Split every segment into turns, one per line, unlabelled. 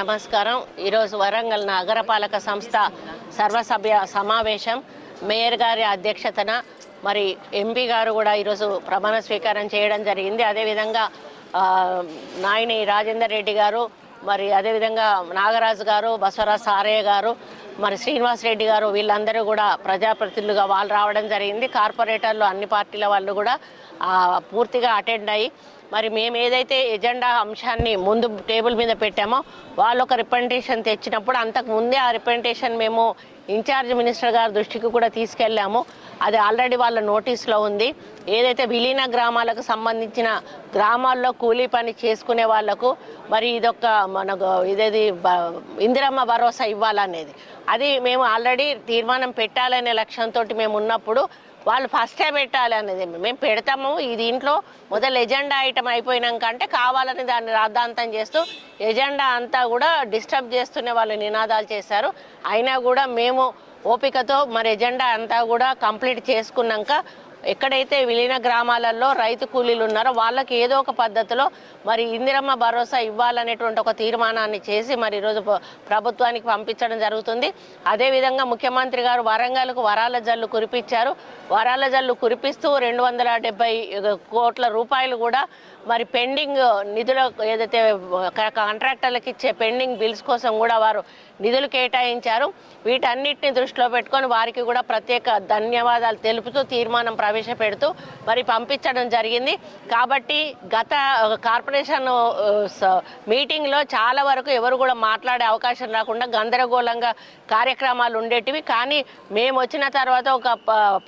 నమస్కారం. ఈరోజు వరంగల్ నగరపాలక సంస్థ సర్వసభ్య సమావేశం. మేయర్ గారి అధ్యక్షతన మరి ఎంపీ గారు కూడా ఈరోజు ప్రమాణ స్వీకారం చేయడం జరిగింది. అదేవిధంగా నాయని రాజేందర్ రెడ్డి గారు మరి అదేవిధంగా నాగరాజు గారు బసవరాజ్ సారయ్య గారు మరి శ్రీనివాస్ రెడ్డి గారు వీళ్ళందరూ కూడా ప్రజాప్రతినిధులుగా వాళ్ళు రావడం జరిగింది. కార్పొరేటర్లు అన్ని పార్టీల వాళ్ళు కూడా పూర్తిగా అటెండ్ అయ్యి మరి మేము ఏదైతే ఎజెండా అంశాన్ని ముందు టేబుల్ మీద పెట్టామో వాళ్ళు ఒక రిప్రజెంటేషన్ తెచ్చినప్పుడు అంతకు ముందే ఆ రిప్రజెంటేషన్ మేము ఇన్ఛార్జ్ మినిస్టర్ గారి దృష్టికి కూడా తీసుకెళ్ళాము. అది ఆల్రెడీ వాళ్ళ నోటీస్లో ఉంది. ఏదైతే విలీన గ్రామాలకు సంబంధించిన గ్రామాల్లో కూలీ పని చేసుకునే వాళ్ళకు మరి ఇదొక మనకు ఇదేది ఇందిరమ్మ భరోసా ఇవ్వాలనేది. అది మేము ఆల్రెడీ తీర్మానం పెట్టాలనే లక్ష్యంతో మేము ఉన్నప్పుడు వాళ్ళు ఫస్టే పెట్టాలి అనేది మేము పెడతాము. ఈ దీంట్లో మొదలు ఎజెండా ఐటమ్ అయిపోయినాక అంటే కావాలని దాన్ని రాద్ధాంతం చేస్తూ ఎజెండా అంతా కూడా డిస్టర్బ్ చేస్తూనే వాళ్ళు నినాదాలు చేశారు. అయినా కూడా మేము ఓపికతో మరి ఎజెండా అంతా కూడా కంప్లీట్ చేసుకున్నాక ఎక్కడైతే విలీన గ్రామాలలో రైతు కూలీలు ఉన్నారో వాళ్ళకి ఏదో ఒక పద్ధతిలో మరి ఇందిరమ్మ భరోసా ఇవ్వాలనేటువంటి ఒక తీర్మానాన్ని చేసి మరి ఈరోజు ప్రభుత్వానికి పంపించడం జరుగుతుంది. అదేవిధంగా ముఖ్యమంత్రి గారు వరంగల్కు వరాల జల్లు కురిపించారు. వరాల జల్లు కురిపిస్తూ రెండు వందల డెబ్బై కోట్ల రూపాయలు కూడా మరి పెండింగ్ నిధుల ఏదైతే కాంట్రాక్టర్లకు ఇచ్చే పెండింగ్ బిల్స్ కోసం కూడా వారు నిధులు కేటాయించారు. వీటన్నిటిని దృష్టిలో పెట్టుకొని వారికి కూడా ప్రత్యేక ధన్యవాదాలు తెలుపుతూ తీర్మానం ప్రవేశపెడుతూ మరి పంపించడం జరిగింది. కాబట్టి గత కార్పొరేషన్ మీటింగ్లో చాలా వరకు ఎవరు కూడా మాట్లాడే అవకాశం రాకుండా గందరగోళంగా కార్యక్రమాలు ఉండేటివి. కానీ మేము వచ్చిన తర్వాత ఒక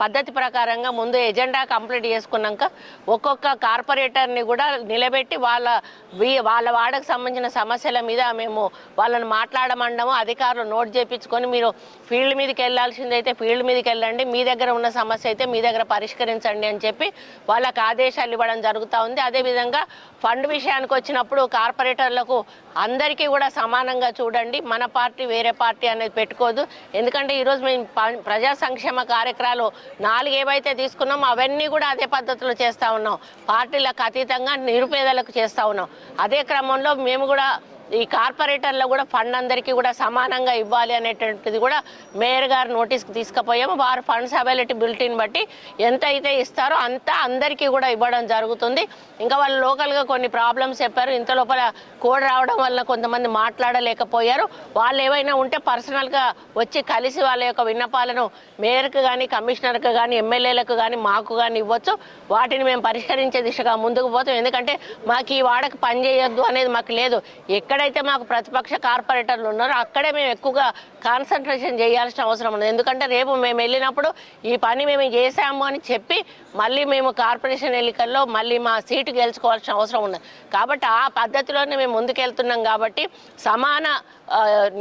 పద్ధతి ప్రకారంగా ముందు ఎజెండా కంప్లీట్ చేసుకున్నాక ఒక్కొక్క కార్పొరేటర్ని కూడా నిలబెట్టి వాళ్ళ వీ- వాళ్ళ వాడకు సంబంధించిన సమస్యల మీద మేము వాళ్ళని మాట్లాడమండము. అధికారులు నోట్ చేయించుకొని మీరు ఫీల్డ్ మీదకి వెళ్ళాల్సిందైతే ఫీల్డ్ మీదకి వెళ్ళండి. మీ దగ్గర ఉన్న సమస్య అయితే మీ దగ్గర పరిష్కరించండి అని చెప్పి వాళ్ళకి ఆదేశాలు ఇవ్వడం జరుగుతూ ఉంది. అదేవిధంగా ఫండ్ విషయానికి వచ్చినప్పుడు కార్పొరేటర్లకు అందరికీ కూడా సమానంగా చూడండి. మన పార్టీ వేరే పార్టీ అనేది పెట్టుకోదు. ఎందుకంటే ఈరోజు మేము ప్రజా సంక్షేమ కార్యక్రమాలు నాలుగు ఏవైతే తీసుకున్నామో అవన్నీ కూడా అదే పద్ధతిలో చేస్తూ ఉన్నాం. పార్టీలకు అతీతంగా నిరుపేదలకు చేస్తూ ఉన్నాం. అదే క్రమంలో మేము కూడా ఈ కార్పొరేటర్లో కూడా ఫండ్ అందరికీ కూడా సమానంగా ఇవ్వాలి అనేటువంటిది కూడా మేయర్ గారు నోటీస్కి తీసుకుపోయాము. వారు ఫండ్స్ అవైలబిలిటీని బట్టి ఎంత అయితే ఇస్తారో అంతా అందరికీ కూడా ఇవ్వడం జరుగుతుంది. ఇంకా వాళ్ళు లోకల్గా కొన్ని ప్రాబ్లమ్స్ చెప్పారు. ఇంత లోపల కోడ్ రావడం వల్ల కొంతమంది మాట్లాడలేకపోయారు. వాళ్ళు ఏవైనా ఉంటే పర్సనల్గా వచ్చి కలిసి వాళ్ళ యొక్క విన్నపాలను మేయర్కి కానీ కమిషనర్కి కానీ ఎమ్మెల్యేలకు కానీ మాకు కానీ ఇవ్వచ్చు. వాటిని మేము పరిష్కరించే దిశగా ముందుకు పోతాం. ఎందుకంటే మాకు ఈ వాడకు పని చేయొద్దు అనేది మాకు లేదు. ఎక్కడైతే మాకు ప్రతిపక్ష కార్పొరేటర్లు ఉన్నారో అక్కడే మేము ఎక్కువగా కాన్సన్ట్రేషన్ చేయాల్సిన అవసరం ఉంది ఎందుకంటే రేపు మేము వెళ్ళినప్పుడు ఈ పని మేము చేశాము అని చెప్పి మళ్ళీ మేము కార్పొరేషన్ ఎన్నికల్లో మళ్ళీ మా సీటు గెలుచుకోవాల్సిన అవసరం ఉంది కాబట్టి ఆ పద్ధతిలోనే మేము ముందుకెళ్తున్నాం కాబట్టి సమాన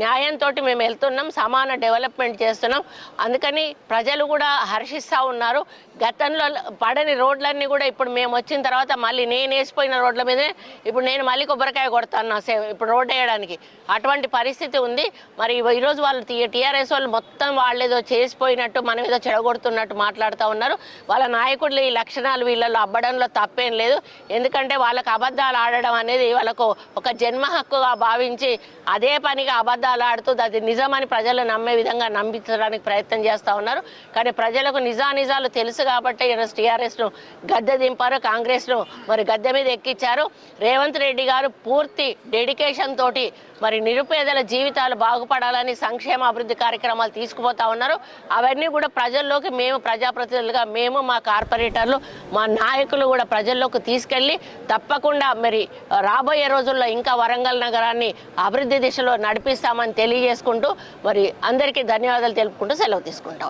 న్యాయంతో మేము వెళ్తున్నాం సమాన డెవలప్మెంట్ చేస్తున్నాం. అందుకని ప్రజలు కూడా హర్షిస్తూ ఉన్నారు. గతంలో పడని రోడ్లన్నీ కూడా ఇప్పుడు మేము వచ్చిన తర్వాత మళ్ళీ నేను వేసిపోయిన రోడ్ల మీదే ఇప్పుడు నేను మళ్ళీ కొబ్బరికాయ కొడతాను నా ఇప్పుడు రోడ్ వేయడానికి. అటువంటి పరిస్థితి ఉంది. మరి ఈరోజు వాళ్ళు టీఆర్ఎస్ వాళ్ళు మొత్తం వాళ్ళు ఏదో చేసిపోయినట్టు మనం ఏదో చెడగొడుతున్నట్టు మాట్లాడుతూ ఉన్నారు. వాళ్ళ నాయకులు ఈ లక్షణాలు వీళ్ళలో అబ్బడంలో తప్పేం లేదు. ఎందుకంటే వాళ్ళకి అబద్ధాలు ఆడడం అనేది వాళ్ళకు ఒక జన్మ హక్కుగా భావించి అదే పనిగా అబద్ధాలు ఆడుతూ అది నిజమని ప్రజలు నమ్మే విధంగా నమ్మించడానికి ప్రయత్నం చేస్తూ ఉన్నారు. కానీ ప్రజలకు నిజానిజాలు తెలుసు కాబట్టి ఈరోజు టీఆర్ఎస్ను గద్దె దింపారు కాంగ్రెస్ను మరి గద్దె మీద ఎక్కించారు. రేవంత్ రెడ్డి గారు పూర్తి డెడికేషన్ తోటి మరి నిరుపేదల జీవితాలు బాగుపడాలని సంక్షేమ అభివృద్ధి కార్యక్రమాలు తీసుకుపోతా ఉన్నారు. అవన్నీ కూడా ప్రజల్లోకి మేము ప్రజాప్రతినిధులుగా మేము మా కార్పొరేటర్లు మా నాయకులు కూడా ప్రజల్లోకి తీసుకెళ్ళి తప్పకుండా మరి రాబోయే రోజుల్లో ఇంకా వరంగల్ నగరాన్ని అభివృద్ధి దిశలో నడిపిస్తామని తెలియజేసుకుంటూ మరి అందరికీ ధన్యవాదాలు తెలుపుకుంటూ సెలవు తీసుకుంటాం